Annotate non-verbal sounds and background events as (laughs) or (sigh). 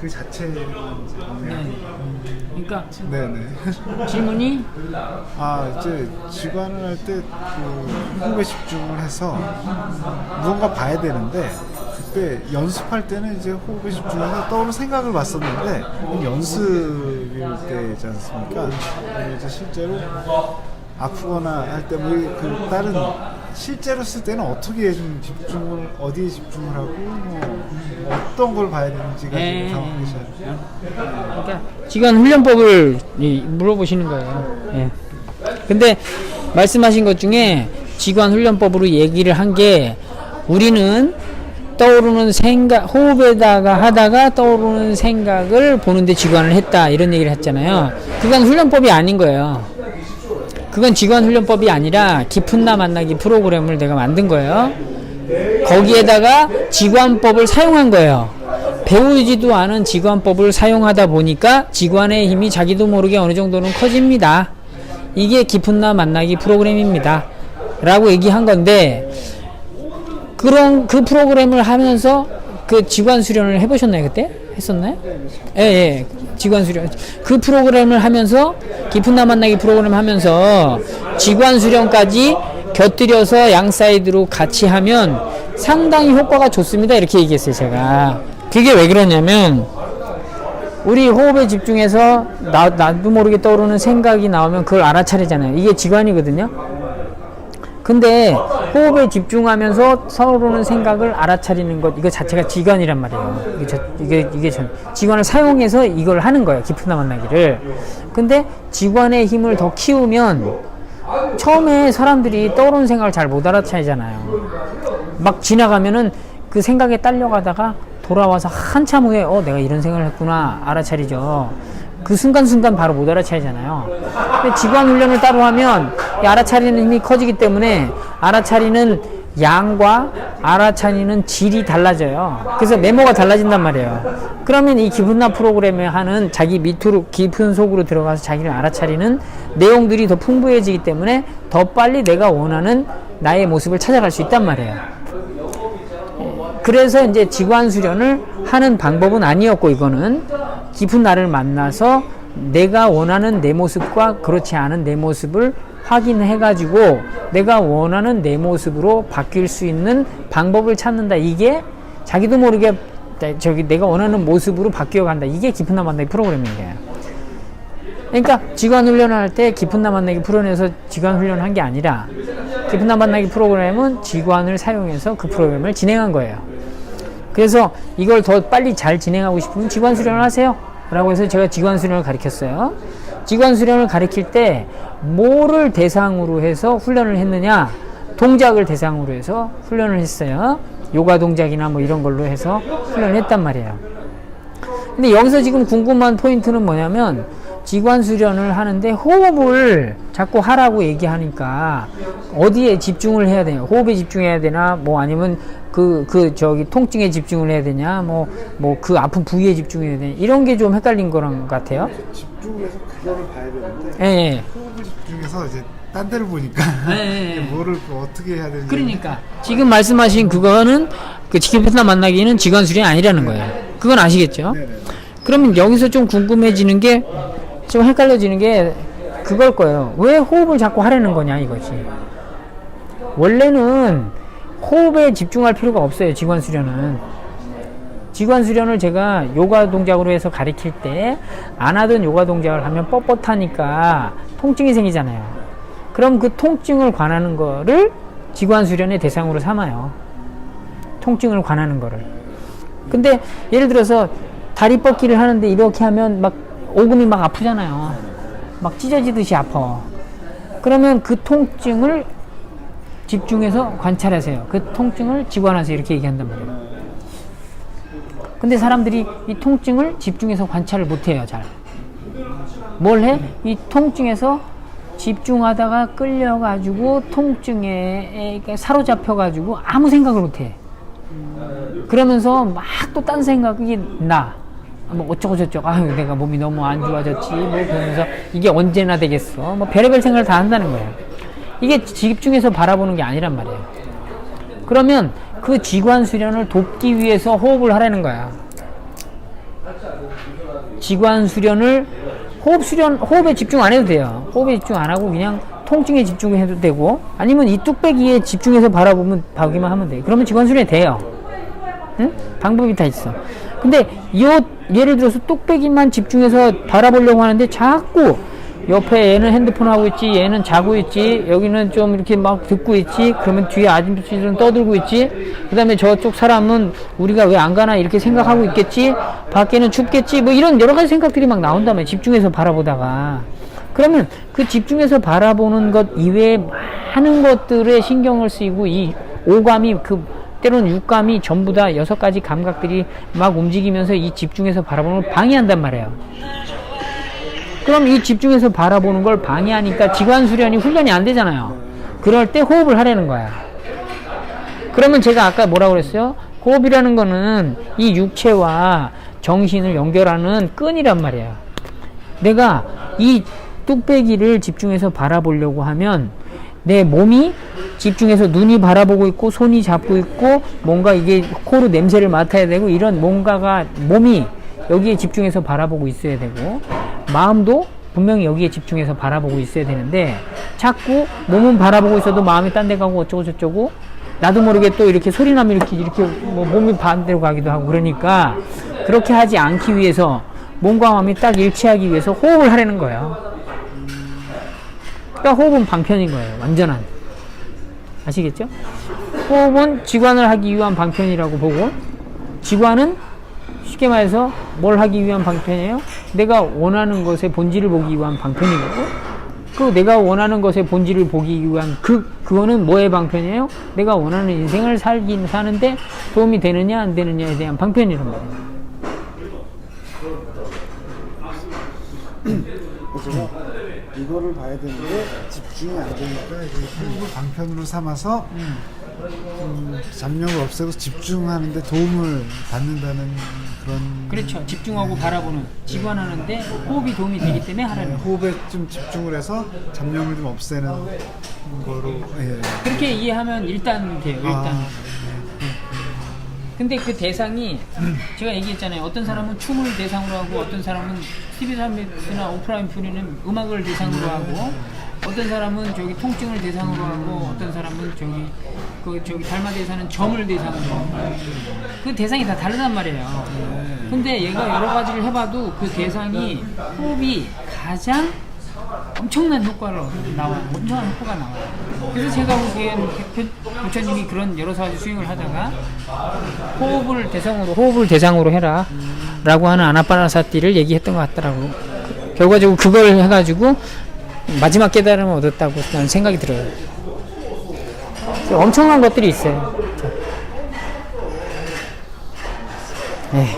그 자체만 네. 그러니까 네네. 질문이 아 이제 직관을 할 때그 호흡에 집중을 해서 무언가 봐야 되는데 그때 연습할 때는 이제 호흡에 집중해서 떠오르는 생각을 봤었는데 연습일 때지 않습니까? 이제 실제로 아프거나 할 때 뭐 그 다른 실제로 쓸 때는 어떻게 좀 집중을 어디에 집중을 하고 뭐 어떤 걸 봐야 되는지가 예, 지금 상황이셔요. 그러니까 지간 훈련법을 이, 물어보시는 거예요. 예. 근데 말씀하신 것 중에 지관 훈련법으로 얘기를 한 게 우리는 떠오르는 생각 호흡에다가 하다가 떠오르는 생각을 보는데 지관을 했다 이런 얘기를 했잖아요. 그건 훈련법이 아닌 거예요. 그건 직원 훈련법이 아니라 깊은 나 만나기 프로그램을 내가 만든 거예요. 거기에다가 직관법을 사용한 거예요. 배우지도 않은 직관법을 사용하다 보니까 직관의 힘이 자기도 모르게 어느 정도는 커집니다. 이게 깊은 나 만나기 프로그램입니다. 라고 얘기한 건데, 그런 그 프로그램을 하면서 그 직관 수련을 해보셨나요 그때? 했었나요? 예, 예. 직관 수련. 그 프로그램을 하면서 깊은 나 만나기 프로그램 하면서 직관 수련까지 곁들여서 양 사이드로 같이 하면 상당히 효과가 좋습니다. 이렇게 얘기했어요 제가. 그게 왜 그러냐면 우리 호흡에 집중해서 나, 나도 모르게 떠오르는 생각이 나오면 그걸 알아차리잖아요. 이게 직관이거든요 근데 호흡에 집중하면서 서로는 생각을 알아차리는 것 이거 자체가 지관이란 말이에요. 이게 저, 이게 이게 전 지관을 사용해서 이걸 하는 거예요. 깊은 나 만나기를. 근데 지관의 힘을 더 키우면 처음에 사람들이 떠오르는 생각을 잘 못 알아차리잖아요. 막 지나가면은 그 생각에 딸려가다가 돌아와서 한참 후에 어 내가 이런 생각을 했구나 알아차리죠. 그 순간순간 바로 못 알아차리잖아요. 근데 직관 훈련을 따로 하면 이 알아차리는 힘이 커지기 때문에 알아차리는 양과 알아차리는 질이 달라져요. 그래서 메모가 달라진단 말이에요. 그러면 이 기분 나 프로그램에 하는 자기 밑으로 깊은 속으로 들어가서 자기를 알아차리는 내용들이 더 풍부해지기 때문에 더 빨리 내가 원하는 나의 모습을 찾아갈 수 있단 말이에요. 그래서 이제 지관 수련을 하는 방법은 아니었고 이거는 깊은 나를 만나서 내가 원하는 내 모습과 그렇지 않은 내 모습을 확인해 가지고 내가 원하는 내 모습으로 바뀔 수 있는 방법을 찾는다. 이게 자기도 모르게 저기 내가 원하는 모습으로 바뀌어 간다. 이게 깊은 나 만나기 프로그램이에요. 그러니까 지관 훈련을 할때 깊은 나 만나기 프로그램에서 지관 훈련을 한게 아니라 깊은 나 만나기 프로그램은 지관을 사용해서 그 프로그램을 진행한 거예요. 그래서 이걸 더 빨리 잘 진행하고 싶으면 지관 수련을 하세요. 라고 해서 제가 지관 수련을 가르쳤어요. 지관 수련을 가르칠 때 뭐를 대상으로 해서 훈련을 했느냐? 동작을 대상으로 해서 훈련을 했어요. 요가 동작이나 뭐 이런 걸로 해서 훈련을 했단 말이에요. 근데 여기서 지금 궁금한 포인트는 뭐냐면 지관 수련을 하는데 호흡을 자꾸 하라고 얘기하니까 어디에 집중을 해야 되냐 호흡에 집중해야 되나 뭐 아니면 그그 저기 통증에 집중을 해야 되냐 뭐 뭐 그 아픈 부위에 집중해야 되냐 이런 게 좀 헷갈린 거랑 같아요. 집중을 해서 그거를 봐야 되는데 예. 예. 호흡을 집중해서 이제 딴 데를 보니까 네. 이게 (laughs) 뭐를 또 어떻게 해야 되는지 그러니까 지금 말씀하신 그거는 그 지켜보다 만나기는 지관 수련이 아니라는 거예요. 그건 아시겠죠? 네네. 그러면 여기서 좀 궁금해지는 게 좀 헷갈려지는 게 그걸 거예요. 왜 호흡을 자꾸 하려는 거냐 이거지. 원래는 호흡에 집중할 필요가 없어요. 지관 수련은. 지관 수련을 제가 요가 동작으로 해서 가리킬 때 안 하던 요가 동작을 하면 뻣뻣하니까 통증이 생기잖아요. 그럼 그 통증을 관하는 거를 지관 수련의 대상으로 삼아요. 통증을 관하는 거를. 근데 예를 들어서 다리 뻗기를 하는데 이렇게 하면 막 오금이 막 아프잖아요. 막 찢어지듯이 아파. 그러면 그 통증을 집중해서 관찰하세요. 그 통증을 직관하세요. 이렇게 얘기한단 말이에요. 근데 사람들이 이 통증을 집중해서 관찰을 못 해요, 잘. 뭘 해? 이 통증에서 집중하다가 끌려가지고 통증에 사로잡혀가지고 아무 생각을 못 해. 그러면서 막 또 딴 생각이 나. 뭐 어쩌고 저쩌고 아유 내가 몸이 너무 안 좋아졌지 뭐 그러면서 이게 언제나 되겠어 뭐 별의별 생각을 다 한다는 거예요 이게 집중해서 바라보는 게 아니란 말이에요 그러면 그 지관 수련을 돕기 위해서 호흡을 하라는 거야 지관 수련을 호흡 수련 호흡에 집중 안 해도 돼요. 호흡에 집중 안 하고 그냥 통증에 집중해도 되고 아니면 이 뚝배기에 집중해서 바라보면 봐기만 하면 돼. 그러면 지관 수련이 돼요. 응? 방법이 다 있어. 근데 요 예를 들어서 뚝배기만 집중해서 바라보려고 하는데 자꾸 옆에 얘는 핸드폰 하고 있지, 얘는 자고 있지, 여기는 좀 이렇게 막 듣고 있지, 그러면 뒤에 아줌마들은 떠들고 있지, 그 다음에 저쪽 사람은 우리가 왜 안 가나 이렇게 생각하고 있겠지, 밖에는 춥겠지, 뭐 이런 여러 가지 생각들이 막 나온다며, 집중해서 바라보다가. 그러면 그 집중해서 바라보는 것 이외에 많은 것들에 신경을 쓰이고 이 오감이 그 때로는 육감이 전부 다 여섯 가지 감각들이 막 움직이면서 이 집중해서 바라보는 걸 방해한단 말이에요. 그럼 이 집중해서 바라보는 걸 방해하니까 지관 수련이 훈련이 안 되잖아요. 그럴 때 호흡을 하라는 거야. 그러면 제가 아까 뭐라고 그랬어요? 호흡이라는 거는 이 육체와 정신을 연결하는 끈이란 말이야. 내가 이 뚝배기를 집중해서 바라보려고 하면 내 몸이 집중해서 눈이 바라보고 있고 손이 잡고 있고 뭔가 이게 코로 냄새를 맡아야 되고 이런 뭔가가 몸이 여기에 집중해서 바라보고 있어야 되고 마음도 분명히 여기에 집중해서 바라보고 있어야 되는데 자꾸 몸은 바라보고 있어도 마음이 딴 데 가고 어쩌고 저쩌고 나도 모르게 또 이렇게 소리 나면 이렇게 이렇게 뭐 몸이 반대로 가기도 하고 그러니까 그렇게 하지 않기 위해서 몸과 마음이 딱 일치하기 위해서 호흡을 하라는 거예요. 그러니까 호흡은 방편인 거예요. 완전한. 아시겠죠? 호흡은 지관을 하기 위한 방편이라고 보고 지관은 쉽게 말해서 뭘 하기 위한 방편이에요? 내가 원하는 것의 본질을 보기 위한 방편이고 그 내가 원하는 것의 본질을 보기 위한 그 그거는 뭐의 방편이에요? 내가 원하는 인생을 살긴 사는데 도움이 되느냐 안 되느냐에 대한 방편이란 말이에요. 제가 이거를 봐야 되는데 집중이 안 되니까 이제 호흡을 방편으로 삼아서 음, 잡념을 없애고 집중하는데 도움을 받는다는 그런 그렇죠. 집중하고 바라보는 지관하는데 호흡이 도움이 되기 때문에 하라는 거. 호흡에 좀 집중을 해서 잡념을 좀 없애는 거로 예. 그렇게 이해하면 일단 돼요. 일단. 아, 근데 그 대상이 제가 얘기했잖아요. 어떤 사람은 춤을 대상으로 하고 어떤 사람은 TV 산비스나 오프라인 퓨리는 음악을 대상으로 하고 어떤 사람은 저기 통증을 대상으로 하고 어떤 사람은 저기 그 저기 달마대사는 점을 대상으로 하고 그 대상이 다 다르단 말이에요. 근데 얘가 여러 가지를 해봐도 그 대상이 호흡이 가장 엄청난 효과를 나와요. 엄청난 효과가 나와요. 그래서 제가 보기엔 부- 부처님이 그런 여러 가지 수행을 하다가 호흡을 대상으로 호흡을 대상으로 해라 라고 하는 아나파나사티를 얘기했던 것 같더라고. 결과적으로 그걸 해가지고 마지막 깨달음을 얻었다고 나는 생각이 들어요. 엄청난 것들이 있어요. 네.